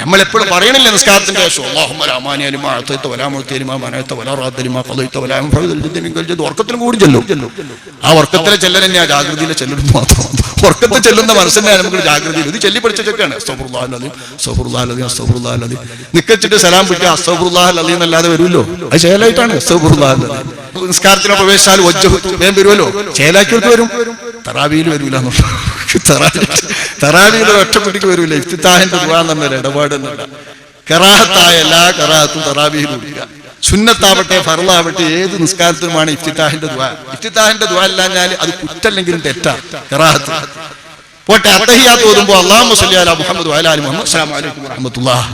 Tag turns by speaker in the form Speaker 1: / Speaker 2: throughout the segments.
Speaker 1: നമ്മൾ എപ്പോഴും പറയണില്ല നിസ്കാരത്തിന്റെ ഉറക്കത്തിലും കൂടി ചെല്ലും. ആ ഉറക്കത്തിലെ ചെല്ലൽ തന്നെയാ ജാഗ്രതയിലെ ചെല്ലുന്നത് മാത്രം. ഉറക്കത്തിൽ ചെല്ലുന്ന മനസ്സിനെ നമുക്ക് ജാഗ്രതയിൽ. ഇത് ചെല്ലി പഠിച്ചൊക്കെയാണ് അസ്തഗ്ഫിറുല്ലാഹ് അലീം അസ്തഗ്ഫിറുല്ലാഹ് നിക്കച്ചിട്ട് സലാം പിടിക്കുക അസ്തഗ്ഫിറുല്ലാഹ് അലീം എന്നല്ലാതെ വരുമല്ലോ? അത് ചേലായിട്ടാണ്. അസ്തഗ്ഫിറുല്ലാഹ് നിസ്കാരത്തിനെ പ്രവേശിച്ചാൽ വജ്ജഹ് വേഗം വരുമല്ലോ? ചേലാക്കിയിട്ട് വരും. തറാവിയിൽ വരൂല തറാവിയിൽ ഒറ്റപ്പെട്ടിക്ക് വരൂല. ഇഫ്തിത്താഹിന്റെ എന്നല്ല ഇടപാട് എന്നല്ല കറാഹത്തായ എല്ലാ കറാഹത്തും തറാവിയിൽ ഇല്ല സുന്നത്താവട്ടെ ഫറലാവട്ടെ ഏത് നിസ്കാരത്തിനുമാണ് ഇഫ്തിത്താഹിന്റെ ദുവാ ഇഫ്തിത്താഹിന്റെ ദുവാ ഇല്ലാഞ്ഞാൽ അത് കുറ്റല്ലെങ്കിലും തെറ്റാ. കറാഹത്ത്. പോട്ടെ അത്തഹിയാത്ത് ഓതുമ്പോ അള്ളാഹു സല്ലി അല മുഹമ്മദ് വഅലാ അലി മുഹമ്മദ്. വറഹ്മത്തുള്ളാഹ്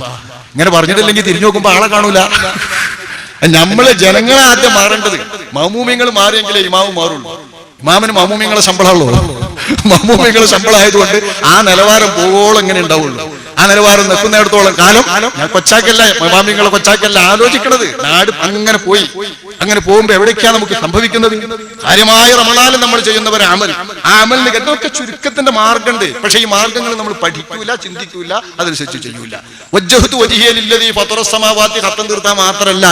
Speaker 1: ഇങ്ങനെ പറഞ്ഞിട്ടില്ലെങ്കിൽ തിരിഞ്ഞു നോക്കുമ്പോ ആളെ കാണൂല. നമ്മൾ ജനങ്ങളെ ആദ്യം മാറേണ്ടത്. മമൂമിങ്ങൾ മാറിയെങ്കിലേ ഇമാവും മാറുള്ളൂ. ഇമാമിന് മമൂമിങ്ങളെ ശമ്പളമുള്ളൂ മൗമൂമിങ്ങളെ ശമ്പളമായതുകൊണ്ട് ആ നിലവാരം പോകോളം എങ്ങനെ ഉണ്ടാവുള്ളൂ. ആ നിലവാരം നിൽക്കുന്നിടത്തോളം കാലം ഞാൻ കൊച്ചാക്കല്ല മമാമിങ്ങളെ കൊച്ചാക്കല്ല ആലോചിക്കണത്. നാട് അങ്ങനെ പോയി. അങ്ങനെ പോകുമ്പോ എവിടേക്കാണ് നമുക്ക് സംഭവിക്കുന്നത്? കാര്യമായ റമണാലും നമ്മൾ ചെയ്യുന്നവരെ അമൽ. ആ അമലിന് കേട്ടൊക്കെ ചുരുക്കത്തിന്റെ മാർഗമുണ്ട് പക്ഷേ ഈ മാർഗങ്ങൾ നമ്മൾ പഠിക്കൂല ചിന്തിക്കൂല അതനുസരിച്ച് ചെയ്യൂല. വജ്ജഹത്ത് ഈ പത്രസമാവാത്തി ഹത്തം തീർത്താൽ മാത്രമല്ല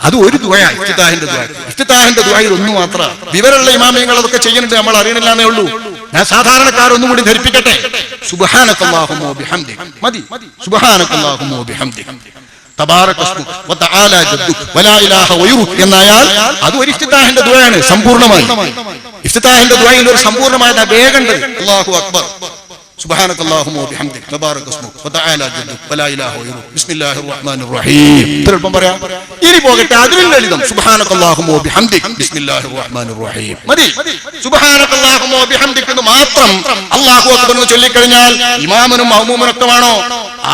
Speaker 1: അത് ഒരു ദുആ ഇഷ്ടത്താഹിന്റെ ദുആ. ഇഷ്ടത്താഹിന്റെ ദുആയിൽ ഒന്ന് മാത്രം. വിവരമുള്ള ഇമാമിയങ്ങൾ അതൊക്കെ ചെയ്യുന്നുണ്ട് നമ്മൾ അറിയണില്ല എന്നേ ഉള്ളൂ. ഞാൻ സാധാരണക്കാരൊന്നും കൂടി ധരിപ്പിക്കട്ടെ? സുബ്ഹാനക്കല്ലാഹുമ്മ ബിഹംദി മതി. സുബ്ഹാനക്കല്ലാഹുമ്മ ബിഹംദി എന്നായാൽ അത് ഒരു ഇഫ്തിതാഹിന്റെ ദുആയാണ് സമ്പൂർണമായി ഇഷ്ടത്താഹിന്റെ ദുആയിൽ ഒരു സമ്പൂർണമായ വേഗണ്ട് അല്ലാഹു അക്ബർ. سبحانك اللهم وبحمدك تبارك اسمك وتعالى جدك ولا اله غيرك بسم الله الرحمن الرحيم ഇത്രയും പറയാം ഇനി പോകട്ടെ അതിലും ലളിതം സുബ്ഹാനക അല്ലാഹുമ്മ വബിഹംദിക ബിസ്മില്ലാഹിർ റഹ്മാനിർ റഹീം മതി സുബ്ഹാനക അല്ലാഹുമ്മ വബിഹംദിക എന്ന് മാത്രം അല്ലാഹു അക്ബർ എന്ന് ചൊല്ലിക്കഴിഞ്ഞാൽ ഇമാമനും മഅ്മൂമനും ഒക്കെ വേണോ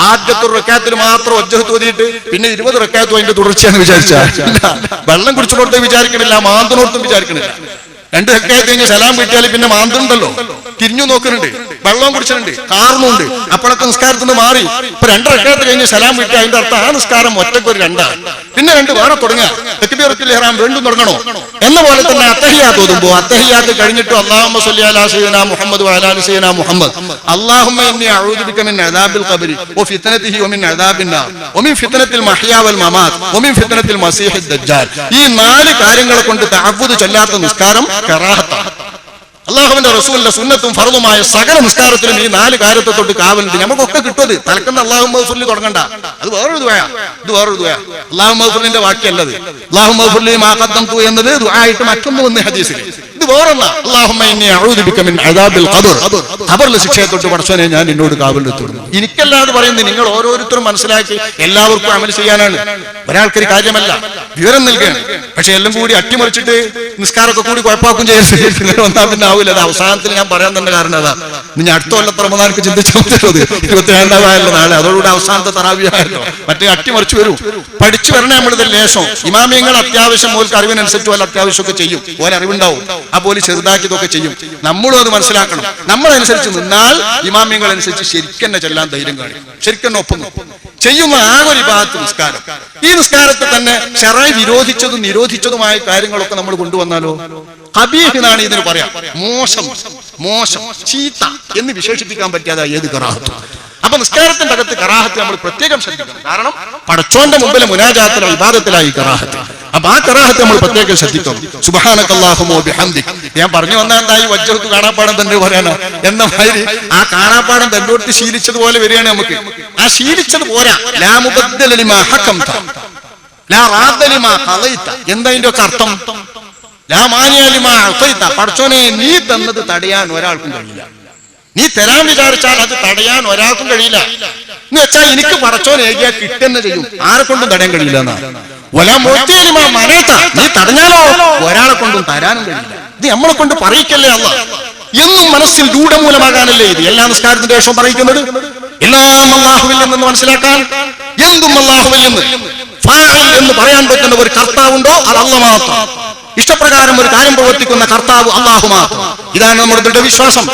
Speaker 1: ആദ്യത്തെ റക്കാത്തിൽ മാത്രം ഒജ്ജഹത്ത് ഓതിയിട്ട് പിന്നെ ഇരുപത് റക്കാത്തും അതിന്റെ തുടർച്ചയാണ് വിചാരിച്ചാൽ വെള്ളം കുടിച്ചിടത്ത് വിചാരിക്കണില്ല മാന്തനോർത്തും വിചാരിക്കണില്ല രണ്ട് ഹെക്ടേർ കഴിഞ്ഞ് സലാം കിട്ടിയാൽ പിന്നെ മാന്തുണ്ടല്ലോ തിരിഞ്ഞു നോക്കുന്നുണ്ട് വെള്ളം കുടിച്ചിട്ടുണ്ട്. കാർന്നുണ്ട് അപ്പോഴൊക്കെ നിസ്കാരത്തിൽ നിന്ന് മാറി. ഇപ്പൊ രണ്ടരക്കാലത്ത് കഴിഞ്ഞ് സലാം കിട്ടി അതിന്റെ അർത്ഥം ആ നിസ്കാരം ഒറ്റയ്ക്ക് ഒരു രണ്ടാണ്. പിന്നെ രണ്ട് വേറെ തുടങ്ങുക. ഹറാം വീണ്ടും തുടങ്ങണോ? എന്ന പോലെ തന്നെ അത്തഹിയാത്ത് ഓതുമ്പോ അത്തഹിയാത്ത് കഴിഞ്ഞിട്ട് അള്ളാഹുമ്മ സല്ലി അലാ സയ്യിദനാ മുഹമ്മദ് സയ്യിദനാ മുഹമ്മദ്. അല്ലാഹുമ്മ ഇന്നി മിൻ അദാബിൽ അദാബിൻ നാർ മിൻ ഫിത്നത്തിൽ വൽ മമാത് മിൻ ഫിത്നത്തിൽ ഈ നാല് കാര്യങ്ങളെ കൊണ്ട് തഅവ്വുദ് ചൊല്ലാത്ത നിസ്കാരം കറാഹത്താണ്. അള്ളാഹുവിന്റെ റസൂലിന്റെ സുന്നത്തും ഫറതുമായ സകല നിസ്കാരത്തിലും ഈ നാല് കാര്യത്തെ തൊട്ട് കാവലുണ്ട് നമുക്കൊക്കെ കിട്ടുന്നത് തലക്കുന്ന അള്ളാഹു മഹഫുല്ലി തുടങ്ങണ്ട. അത് വേറൊരു ദുആ ഇത് വേറൊരു ദുആ അള്ളാഹു മഹഫുല്ലിന്റെ വാക്യല്ലത് അള്ളാഹു മഹഫുല്ലി മാഖദ്ദം തു എന്നത് ദുആയിട്ട് മറ്റൊന്ന് വന്ന് ഹദീസിൽ ഇത് വേറൊന്ന. ഖബറിലെ ശിക്ഷയെ തൊട്ട് പടച്ചോനെ ഞാൻ എന്നോട് കാവലെത്തുന്നു എനിക്കല്ലാതെ പറയുന്നത് നിങ്ങൾ ഓരോരുത്തരും മനസ്സിലാക്കി എല്ലാവർക്കും അമൽ ചെയ്യാനാണ്. ഒരാൾക്കൊരു കാര്യമല്ല വിവരം നൽകുകയാണ് പക്ഷെ എല്ലാം കൂടി അട്ടിമറിച്ചിട്ട് നിസ്കാരമൊക്കെ കൂടി കുഴപ്പാക്കും ചെയ്യരുത്. ഇങ്ങനെ വന്നാൽ പിന്നെ ആവില്ല അത് അവസാനത്തിൽ ഞാൻ പറയാൻ തന്നെ കാരണം അതാ. ഇനി അടുത്ത കൊല്ലത്തെ റമദാനക്ക് ചിന്തിച്ചാൽ ഇരുപത്തിരണ്ടാമതായല്ലോ നാളെ. അതോടുകൂടി അവസാനത്തെ തറാവിയായല്ലോ മറ്റേ അട്ടിമറിച്ചു വരും. പഠിച്ചു വരണേ നമ്മളിത് ലേശം. ഇമാമിയങ്ങൾ അത്യാവശ്യം ഓർക്ക് അറിവിനനുസരിച്ച് പോലെ അത്യാവശ്യമൊക്കെ ചെയ്യും. ഓരറിവുണ്ടാവും. ആ പോലീസ് ചെറുതാക്കിയതൊക്കെ ചെയ്യും. നമ്മളും അത് മനസ്സിലാക്കണം. നമ്മളനുസരിച്ച് നിന്നാൽ ഇമാമിയങ്ങൾ അനുസരിച്ച് ശരിക്കെന്നെ ചെല്ലാൻ ധൈര്യം കാണിക്കും. ശരിക്കെന്നെ ഒപ്പം ചെയ്യുന്ന ആകെ ഒരു ഭാഗത്ത് നിസ്കാരം. ഈ നിസ്കാരത്തെ തന്നെ ചെറായി വിരോധിച്ചതും നിരോധിച്ചതുമായ കാര്യങ്ങളൊക്കെ നമ്മൾ കൊണ്ടുവന്നാലോ? കബീഹ് എന്നാണ് ഇതിന് പറയാം. മോശം മോശം ചീത്ത എന്ന് വിശേഷിപ്പിക്കാൻ പറ്റാതെ ഏത് കറാഹത്തും. അപ്പൊ നിസ്കാരത്തിന്റെ അകത്ത് കറാഹത്ത് നമ്മൾ പ്രത്യേകം ശ്രദ്ധിക്കണം. കാരണം പടച്ചോന്റെ മുമ്പിലെ മുനാജാത്തിലെ വിവാദത്തിലായി കറാഹത്ത്. അപ്പൊ ആ കറാഹത്ത് നമ്മൾ പ്രത്യേകം ശ്രദ്ധിക്കണം. സുബഹാനക്കല്ലാഹുമോ ബിഹംദി ഞാൻ പറഞ്ഞു വന്ന എന്തായി? വജ്രത്ത് കാണാപ്പാടം തന്നെ പറയാനോ. എന്ന മാതിരി ആ കാണാപ്പാടം തന്നോട്ട് ശീലിച്ചതുപോലെ വരികയാണ് നമുക്ക്. ആ ശീലിച്ചത് പോരാ. ലാമുബദ്ദലിമാ ലാ ഒക്കെ അർത്ഥം? ലാ മാനിയാലിമാ പടച്ചോനെ നീ തന്നത് തടയാൻ ഒരാൾക്കും കഴിയില്ല. നീ തരാൻ വിചാരിച്ചാൽ അത് തടയാൻ ഒരാൾക്കും കഴിയില്ല. എന്ന് വെച്ചാൽ എനിക്ക് പടച്ചോൻ ഏകിയാ കിട്ടുന്ന ചെയ്യും. ആരെ കൊണ്ടും തടയാൻ കഴിയില്ല എന്നാ. നീ തടഞ്ഞാലോ? ഒരാളെ കൊണ്ടും തരാനും കഴിയില്ല. ഇത് നമ്മളെ കൊണ്ട് പറയിക്കല്ലേ അല്ല എന്നും മനസ്സിൽ രൂഢമൂലമാകാനല്ലേ ഇത്? എല്ലാ നിസ്കാരത്തിന്റെ ശേഷം പറയിക്കുന്നത്? എല്ലാം അള്ളാഹുവിൽ നിന്ന് മനസ്സിലാക്കാൻ? എന്തും അള്ളാഹുവിൽ നിന്ന്? എന്ന് പറയാൻ പറ്റുന്ന ഒരു കർത്താവുണ്ടോ? അത് അല്ല മാത്രം. ഇഷ്ടപ്രകാരം ഒരു കാര്യം പ്രവർത്തിക്കുന്ന കർത്താവ് അള്ളാഹു മാത്രം. ഇതാണ് നമ്മുടെ ദൃഢവിശ്വാസം.